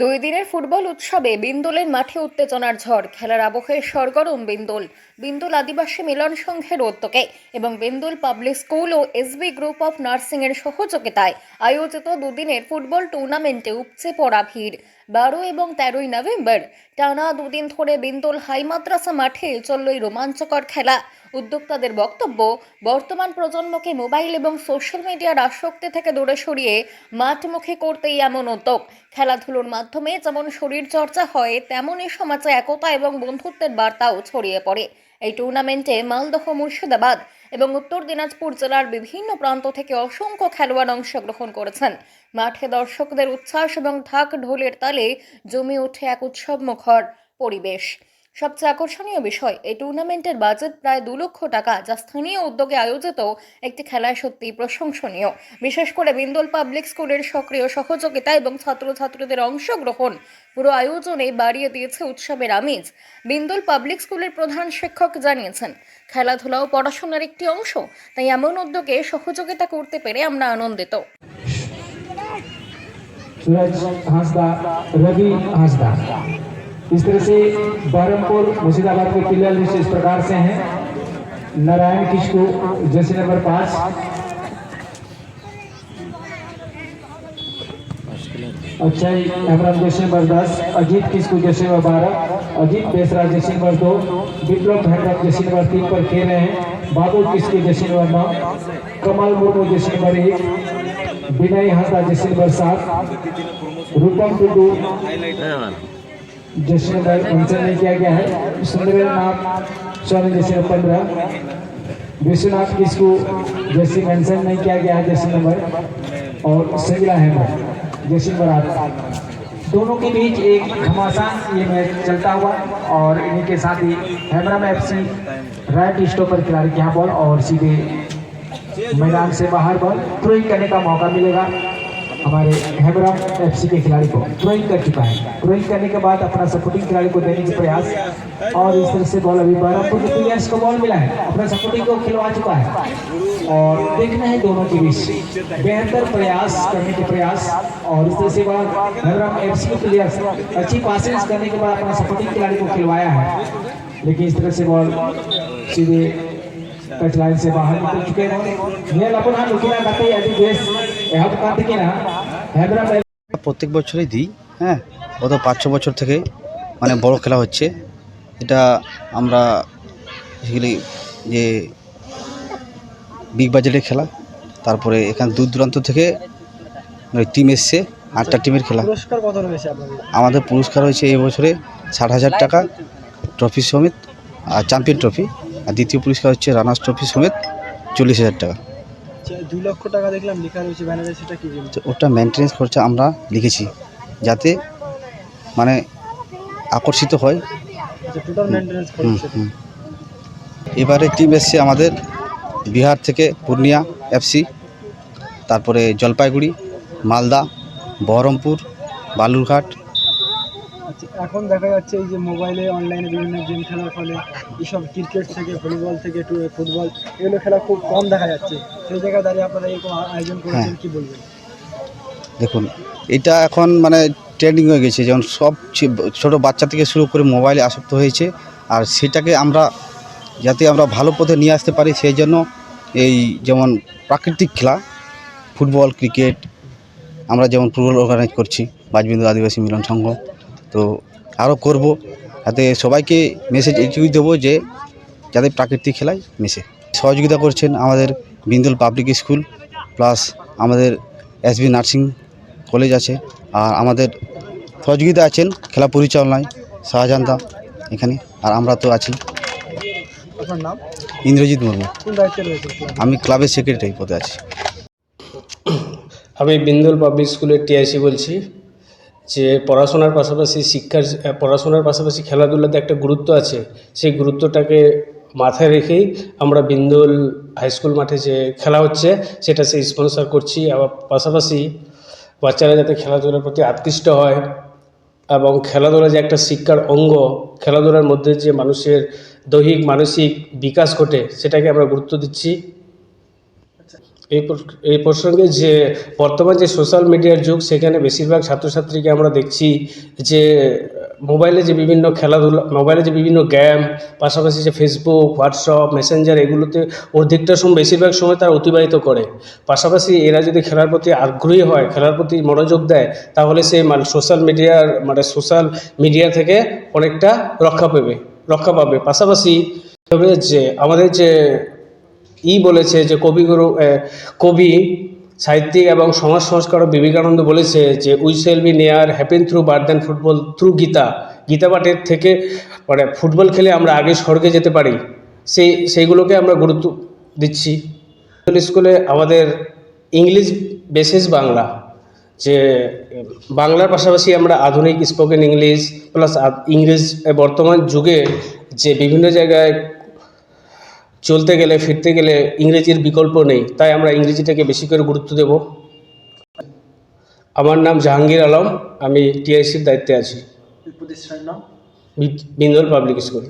দুই দিনের ফুটবল উৎসবে বিন্দুলের মাঠে উত্তেজনার ঝড়। খেলার আবহে সরগরম বিন্দুল। বিন্দুল আদিবাসী মিলন সংঘের উদ্যোগে এবং বিন্দুল পাবলিক স্কুল ও এসবি গ্রুপ অফ নার্সিংয়ের সহযোগিতায় আয়োজিত দুদিনের ফুটবল টুর্নামেন্টে উপচে পড়া ভিড়। বারো এবং তেরোই নভেম্বর। টানা দুদিন ধরে বিন্দুল হাই মাদ্রাসা মাঠে চলল এই রোমাঞ্চকর খেলা। উদ্যোক্তাদের বক্তব্য, বর্তমান প্রজন্মকে মোবাইল এবং সোশ্যাল মিডিয়ার আসক্তি থেকে দূরে সরিয়ে মাঠমুখী করতেই এমন উদ্যোগ। খেলাধুলোর মাধ্যমে যেমন শরীর চর্চা হয়, তেমনই সমাজে একতা এবং বন্ধুত্বের বার্তাও ছড়িয়ে পড়ে। এই টুর্নামেন্টে মালদহ মুর্শিদাবাদ এবং উত্তর দিনাজপুর জেলার বিভিন্ন প্রান্ত থেকে অসংখ্য খেলোয়াড় অংশগ্রহণ করেছেন। মাঠে দর্শকদের উচ্ছ্বাস এবং ঢাক ঢোলের তালে জমে ওঠে এক উৎসব মুখর পরিবেশ। সবচেয়ে আকর্ষণীয় বিষয়, এই টুর্নামেন্টের বাজেট প্রায় দু লক্ষ টাকা, যা স্থানীয় উদ্যোগে আয়োজিত একটি খেলায় সত্যিই প্রশংসনীয়। বিশেষ করে বিন্দল পাবলিক স্কুলের সক্রিয় সহযোগিতা এবং ছাত্রছাত্রীদের অংশগ্রহণ পুরো আয়োজনে বাড়িয়ে দিয়েছে উৎসবের আমেজ। বিন্দল পাবলিক স্কুলের প্রধান শিক্ষক জানিয়েছেন, খেলাধুলা ও পড়াশোনার একটি অংশ, তাই এমন উদ্যোগে সহযোগিতা করতে পেরে আমরা আনন্দিত। সুরজ হাসদা, রবি হাসদা। इस तरह से बहरमपुर मुर्शिदाबाद के प्लेयर लिस्ट इस प्रकार से हैं। नारायण किशकू जैसे नंबर पाँच। अक्षय हेमराम जैसे नंबर दस, अजीत किशकू जैसे नंबर बारह, अजीत बेसरा जैसे नंबर दो, विप्लव हेमराम जैसे नंबर तीन पर खेल रहे हैं, बाबू किशकू जैसे नंबर नौ, कमल मुर्मू जैसे नंबर एक, विनय हांसदा जैसे नंबर सात, रूपम टुडू जैसे नंबर मेंशन नहीं किया गया है। सुंदरनाथ स्वामी जैसे पंद्रह विश्वनाथ किसको जैसे मेंशन नहीं किया गया है जैसे नंबर और सगिला अहमद जैसे नंबर आठ दोनों के बीच एक घमासान ये मैच चलता हुआ और इन्हीं के साथ ही हैमराम एफसी राइट स्टॉपर खिलाड़ी के यहाँ बॉल और सीधे मैदान से बाहर बॉल थ्रोइंग करने का मौका मिलेगा। हमारे हेमराम एफसी के खिलाड़ी को थ्रोइंग कर चुका है। थ्रोइंग करने के बाद अपना सपोर्टिंग खिलाड़ी को देने के प्रयास और इस तरह से बॉल अभी बहरमपुर के प्लेयर्स को बॉल मिला है। अपना सपोर्टिंग को खिलवा चुका है। और देखना है दोनों के बीच। बेहतर प्रयास करने के प्रयास और इस तरह से बाद हेमराम एफसी के प्लेयर्स अच्छी पासिंग करने के बाद अपना सपोर्टिंग खिलाड़ी को खिलवाया है। लेकिन इस तरह से बॉल सीधे टच लाइन से बाहर निकल चुके हैं। अपन लुकिना करते अभी देश यहाँ तो करते ना প্রত্যেক বছরই দিই হ্যাঁ গত পাঁচ ছ বছর থেকে মানে বড় খেলা হচ্ছে। এটা আমরা বেসিক্যালি যে বিগ বাজেটের খেলা তারপরে এখানে দূর দূরান্ত থেকে টিম এসছে আটটা টিমের খেলা। আমাদের পুরস্কার হয়েছে এই বছরে ষাট হাজার টাকা ট্রফি সমেত আর চ্যাম্পিয়ন ট্রফি আর দ্বিতীয় পুরস্কার হচ্ছে রানার্স ট্রফি সমেত চল্লিশ হাজার টাকা। দুই লক্ষ টাকা দেখলাম লেখা রয়েছে ব্যানারে সেটা কি তো ওটা মেনটেন্স খরচা আমরা লিখেছি যাতে মানে আকর্ষিত হয়। টোটাল হুম, এবারে টিম এসছে আমাদের বিহার থেকে পূর্ণিয়া এফসি তারপরে জলপাইগুড়ি মালদা বহরমপুর বালুরঘাট আচ্ছা এখন দেখা যাচ্ছে এই যে মোবাইলে অনলাইনে বিভিন্ন গেম খেলার ফলে এইসব ক্রিকেট থেকে ভলিবল থেকে টু ফুটবল এগুলো খেলা খুব কম দেখা যাচ্ছে। সেই জায়গায় দাঁড়িয়ে আপনারা এরকম আয়োজন করেছেন হ্যাঁ। কি বলবেন? দেখুন এটা এখন মানে ট্রেন্ডিং হয়ে গেছে। যেমন সব ছোটো বাচ্চা থেকে শুরু করে মোবাইলে আসক্ত হয়েছে। আর সেটাকে আমরা যাতে আমরা ভালো পথে নিয়ে আসতে পারি সেই জন্য এই যেমন প্রাকৃতিক খেলা ফুটবল ক্রিকেট আমরা যেমন ফুটবল অর্গানাইজ করছি বাজবিন্দু আদিবাসী মিলন সংঘ। তো আরও করব। যাতে সবাইকে মেসেজ এইটুকুই দেবো যে যাতে প্রাকৃতিক খেলায় মেশে সহযোগিতা করছেন আমাদের বিন্দুল পাবলিক স্কুল প্লাস আমাদের এসবি নার্সিং কলেজ আছে। আর আমাদের সহযোগিতা আছেন খেলা পরিচালনায় শাহজাহান দা এখানে আর আমরা তো আছি। ইন্দ্রজিৎ মুর্মু? আমি ক্লাবের সেক্রেটারি পদে আছি। আমি বিন্দুল পাবলিক স্কুলের টিআইসি বলছি। যে পড়াশোনার পাশাপাশি শিক্ষার পড়াশোনার পাশাপাশি খেলাধুলাতে একটা গুরুত্ব আছে। সেই গুরুত্বটাকে মাথায় রেখেই আমরা বিন্দুল হাইস্কুল মাঠে যে খেলা হচ্ছে, সেটা সেই স্পন্সর করছি। আবার পাশাপাশি বাচ্চারা যাতে খেলাধুলার প্রতি আকৃষ্ট হয় এবং খেলাধুলা যে একটা শিক্ষার অঙ্গ, খেলাধুলার মধ্যে যে মানুষের দৈহিক, মানসিক বিকাশ ঘটে, সেটাকে আমরা গুরুত্ব দিচ্ছি। এই এই প্রসঙ্গে যে বর্তমান যে সোশ্যাল মিডিয়ার যুগ, সেখানে বেশিরভাগ ছাত্রছাত্রীকে আমরা দেখছি যে মোবাইলে যে বিভিন্ন খেলাধুলা মোবাইলে যে বিভিন্ন গেম পাশাপাশি যে ফেসবুক হোয়াটসঅ্যাপ মেসেঞ্জার এগুলোতে অধিকটা সময় বেশিরভাগ সময় তারা অতিবাহিত করে। পাশাপাশি এরা যদি খেলার প্রতি আগ্রহী হয়, খেলার প্রতি মনোযোগ দেয়, তাহলে সে মানে সোশ্যাল মিডিয়ার মানে সোশ্যাল মিডিয়া থেকে অনেকটা রক্ষা পাবে রক্ষা পাবে। পাশাপাশি তবে যে, আমাদের যে ই বলেছে যে কবিগুরু কবি, সাহিত্যিক এবং সমাজ সংস্কারক বিবেকানন্দ বলেছে যে we shall be nearer heaven through birth and football through Gita Gita পাঠের থেকে মানে ফুটবল খেলে আমরা আগে স্বর্গে যেতে পারি। সেই, সেইগুলোকে আমরা গুরুত্ব দিচ্ছি। স্কুলে আমাদের ইংলিশ বেসিস বাংলা, যে, বাংলার পাশাপাশি আমরা আধুনিক স্পোকেন ইংলিশ প্লাস ইংরেজ বর্তমান যুগে যে বিভিন্ন জায়গায় চলতে গেলে ফিরতে গেলে ইংরেজির বিকল্প নেই। তাই আমরা ইংরেজিটাকে বেশি করে গুরুত্ব দেব। আমার নাম জাহাঙ্গীর আলম আমি টিআইসির দায়িত্বে আছি। প্রতিষ্ঠানের নাম? Bindal public school.